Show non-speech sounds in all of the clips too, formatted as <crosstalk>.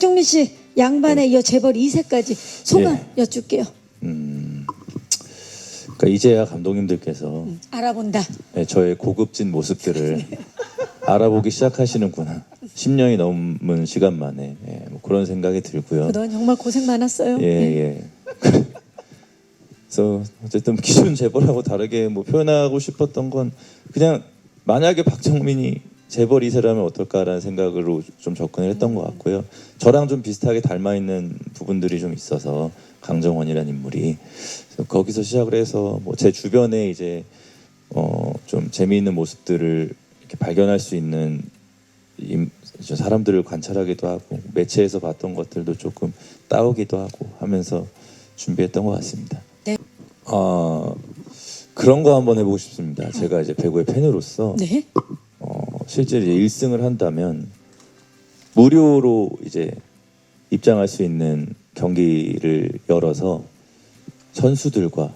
박종민 씨 양반에 이어 재벌 2세까지 소감 예. 여쭐게요. 음, 그러니까 이제야 감독님들께서 알아본다. 네, 저의 고급진 모습들을 <laughs> 알아보기 시작하시는구나. 10년이 넘은 시간 만에 예, 뭐 그런 생각이 들고요. 그동안 정말 고생 많았어요. 예, 예. <laughs> 그래서 어쨌든 기존 재벌하고 다르게 뭐 표현하고 싶었던 건 그냥 만약에 박정민이 재벌 2세라면 어떨까라는 생각으로 좀 접근을 했던 것 같고요. 저랑 좀 비슷하게 닮아 있는 부분들이 좀 있어서 강정원이라는 인물이 거기서 시작을 해서 뭐 제 주변에 이제 어 좀 재미있는 모습들을 이렇게 발견할 수 있는 사람들을 관찰하기도 하고 매체에서 봤던 것들도 조금 따오기도 하고 하면서 준비했던 것 같습니다. 네. 아 그런 거 한번 해보고 싶습니다. 제가 이제 배구의 팬으로서 네. 어, 실제 이제 1승을 한다면 무료로 이제 입장할 수 있는 경기를 열어서 선수들과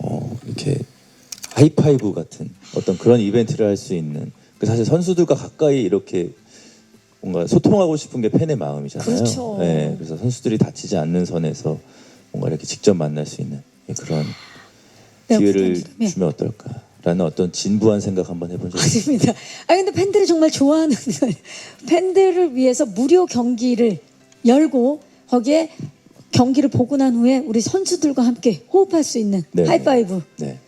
어, 이렇게 하이파이브 같은 어떤 그런 이벤트를 할 수 있는 그 사실 선수들과 가까이 이렇게 뭔가 소통하고 싶은 게 팬의 마음이잖아요. 그렇죠. 네, 그래서 선수들이 다치지 않는 선에서 뭔가 이렇게 직접 만날 수 있는 그런 네, 기회를 부담스러워요. 주면 어떨까 라는 어떤 진부한 생각 한번 해본 적이 있습니다. 맞습니다. 아 근데 팬들이 정말 좋아하는. <laughs> 팬들을 위해서 무료 경기를 열고 거기에 경기를 보고 난 후에 우리 선수들과 함께 호흡할 수 있는 네. 하이파이브. 네.